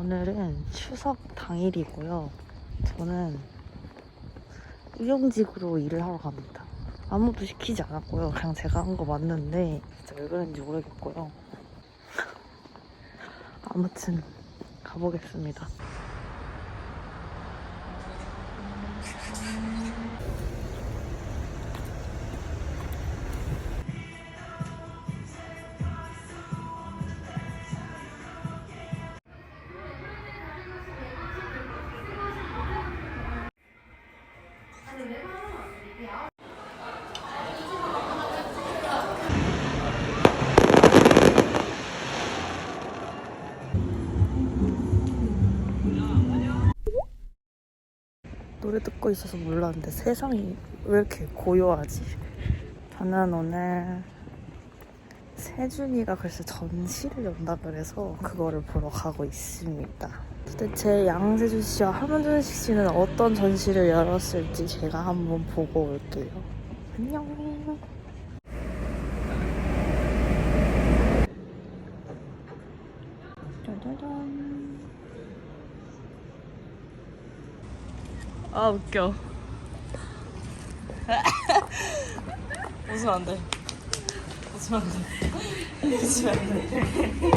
오늘은 추석 당일이고요. 저는 의용직으로 일을 하러 갑니다. 아무도 시키지 않았고요. 그냥 제가 한 거 맞는데 진짜 왜 그런지 모르겠고요. 아무튼 가보겠습니다. 노래 듣고 있어서 몰랐는데 세상이 왜 이렇게 고요하지? 저는 오늘 세준이가 글쎄 전시를 연다 그래서 그거를 보러 가고 있습니다. 도대체 양세준 씨와 함은준식 씨는 어떤 전시를 열었을지 제가 한번 보고 올게요. 안녕. 짜자잔. 아 웃겨. 웃으면 안 돼. 웃으면 안 돼. 웃으면 안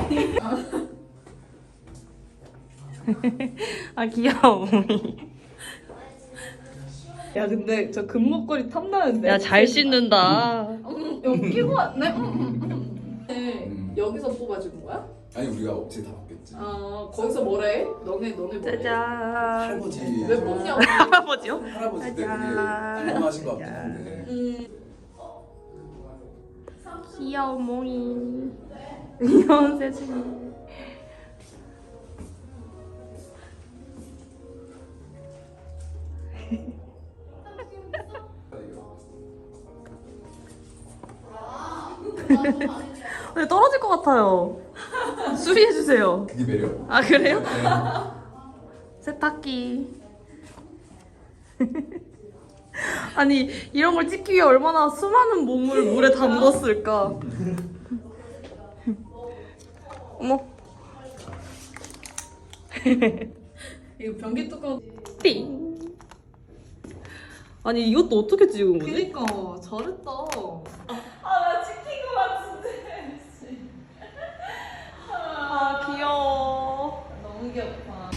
돼. 아 귀여워. 야 근데 저 금목걸이 탐나는데 야 잘 씻는다. 여기 끼고 왔네? 음, 음, 음. 네, 음. 여기서 뽑아주는 거야? 아니 우리가 업체 다받 겠지. 아 거기서 뭐래? 너네 너네 뭐래? 짜잔. 할아버지. 왜 뽑냐고 할아버지요? 할아버지 때문에 짜잔. 궁금하신 것 같긴 한데. 음, 귀여워 몽이. 귀여운 세준이. 근데 떨어질 것 같아요. 수리해 주세요. 그게 매력. 아 그래요? 네. 세탁기. 아니 이런 걸 찍기 위해 얼마나 수많은 몸을 물에 담궜을까. 어머. 이거 변기 뚜껑 띵. 아니 이것도 어떻게 찍은 거지? 그니까 잘했다 아 귀여워. 너무 귀엽다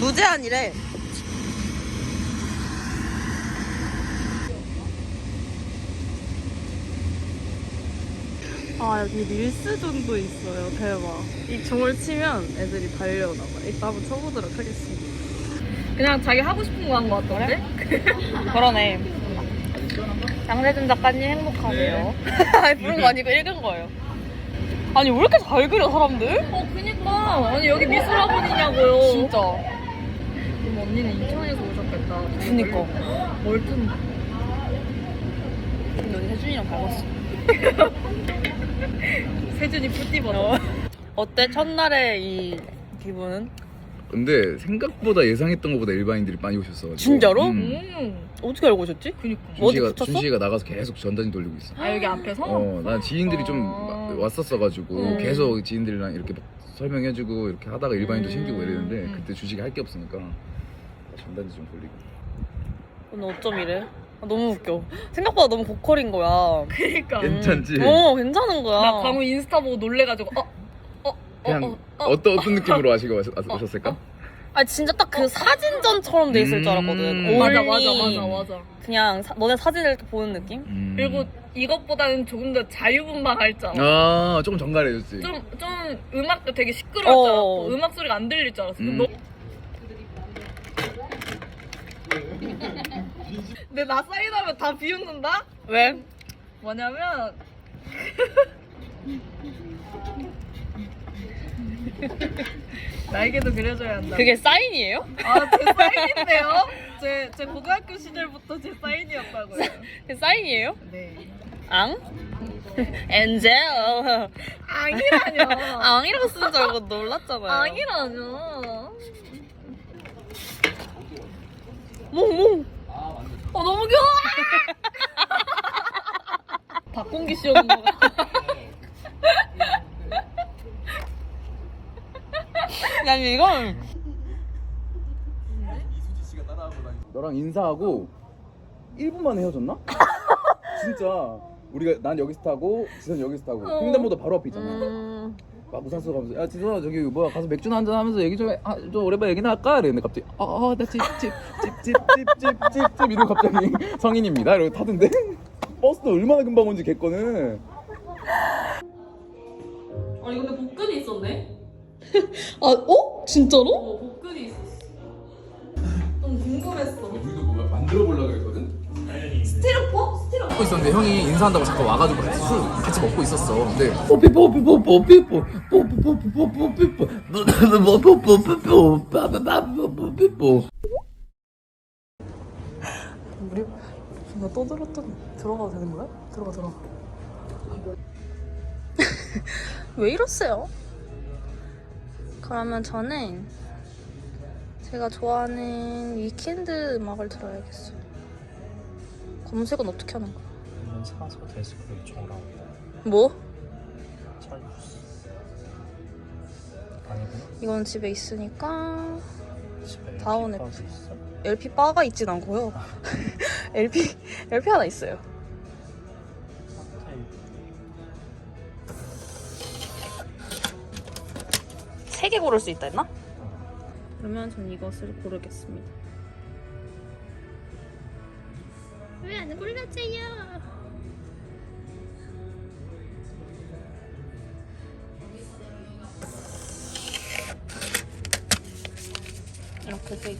무제한이래. 아 여기 릴스존도 있어요. 대박. 이 종을 치면 애들이 달려오나 봐. 이따 한번 쳐보도록 하겠습니다. 그냥 자기 하고 싶은 거 한 거 같던데? 그러네. 양세준 작가님 행복하세요. 아니 부른 거 아니고 읽은 거예요. 아니 왜 이렇게 잘 그려 사람들? 어 그니까 아니 여기 미술학원이냐고요 진짜. 언니는 인천에서 오셨겠다 그니까. 멀튼 근데 언니 세준이랑 닮았어. 세준이 뿌띠버너 어때 첫날의 이 기분은? 근데 생각보다 예상했던 것보다 일반인들이 많이 오셨어. 진짜로? 음. 음 어떻게 알고 오셨지? 그니까 뭐 어디 준씨가 붙였어? 준씨가 나가서 계속 전단지 돌리고 있어. 아 여기 앞에서? 어, 난 지인들이 좀 어. 왔었어가지고 음. 계속 지인들이랑 이렇게 막 설명해주고 이렇게 하다가 일반인도 음. 챙기고 이랬는데 음. 그때 주식이 할 게 없으니까 전단지 좀 돌리고. 오늘 어쩜 이래? 아, 너무 웃겨. 생각보다 너무 고퀄인 거야. 그니까 괜찮지? 어, 괜찮은 거야. 나 광우 인스타 보고 놀래가지고 어? 어? 어? 그냥 어? 어? 어, 떤 어떤 느낌으로 아시고 오셨- 오셨을까? 아 진짜 딱 그 사진전처럼 돼 있을 줄 알았거든. 음. 맞아 맞아 올리. 맞아 맞아 그냥 사- 너네 사진을 이렇게 보는 느낌? 음. 그리고 이것보다는 조금 더 자유분방할 줄 알았어 아 조금 정갈해졌지. 좀, 좀 음악도 되게 시끄러울 줄 어. 알았고 음악 소리가 안 들릴 줄 알았어 음. 너... 근데 나 사인하면 다 비웃는다? 왜? 뭐냐면 나에게도 그려줘야 한다 그게 사인이에요? 아 제 사인인데요? 제, 제 고등학교 시절부터 제 사인이었다고요 그게 사인이에요? 네 앙? 엔젤. 앙이라뇨 앙이라고 쓰는 줄 알고 놀랐잖아요. 앙이라뇨 몽몽. 어 너무 귀여워. 박공기 씨였는 거 같아. 아니 이건. 너랑 인사하고 1분 만에 헤어졌나? 진짜. 우리가 난 여기서 타고 지선 여기서 타고 횡단보도 바로 앞에 있잖아. 음... 막 우산 쓰고 가면서 야 지선아 저기 뭐야 가서 맥주나 한잔 하면서 얘기 좀 해. 아, 좀 오랜만에 얘기나 할까? 이랬는데 갑자기 아나집집집집집집집 이러고 갑자기 성인입니다 이러고 타던데 버스도 얼마나 금방 온지 개거는 아니 근데 복근이 있었네. 아 어? 진짜로? 어 복근이 있었어. 좀 궁금했어. 우리도 뭐 만들어 보려고 먹고 있었는데 형이 인사한다고 잠깐 와가지고 같이 술 같이 먹고 있었어 근데 뽀삐 뽀삐 뽀삐뽀 뽀삐 뽀삐 뽀삐뽀 뽀삐뽀삐뽀삐뽀 우리 나 떠들었더니 들어가도 되는 거야? 들어가 들어가 왜 이러세요? 그러면 저는 제가 좋아하는 위켄드 음악을 들어야겠어요 검색은 어떻게 하는 거야? 이건 사서 데스크를 요청하라고 뭐? 찰주스 아니구나 이건 집에 있으니까 집에 있어? LP 바가 있진 않고요 LP LP 하나 있어요 세 개 고를 수 있다 했나? 그러면 전 이것을 고르겠습니다. 왜 안 골랐어요? 이렇게 세 개.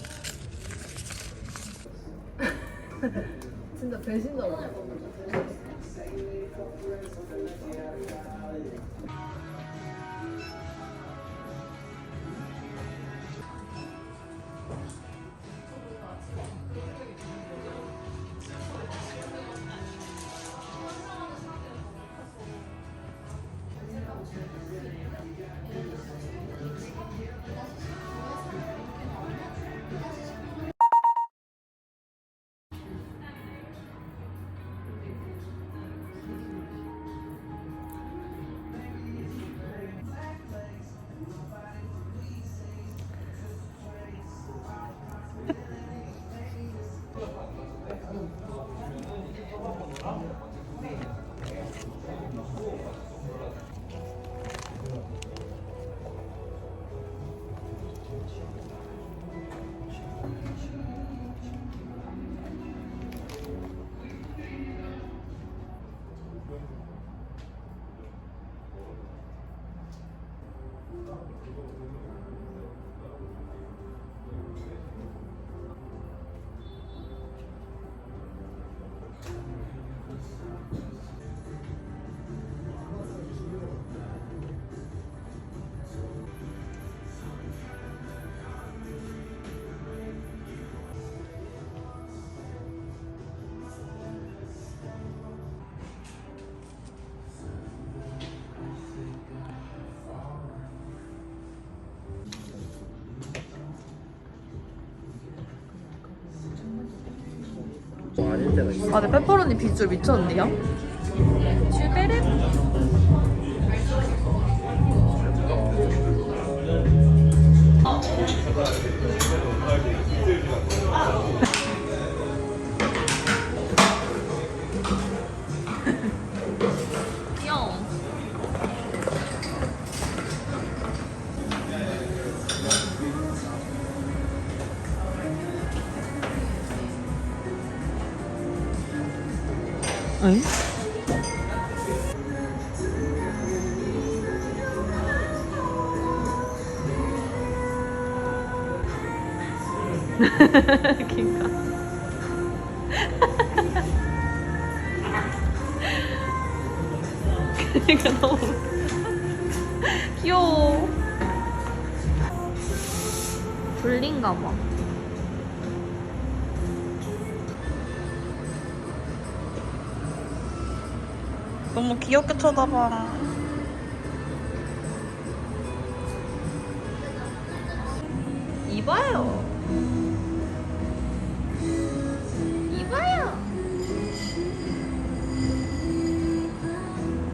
진짜. 아 닐 때가 있어 아, 근데 페퍼로니 비주얼 미쳤는데요? 응? 그니까. 그니까 너무 귀여워. 졸린가 봐. 너무 귀엽게 쳐다봐. 이봐요.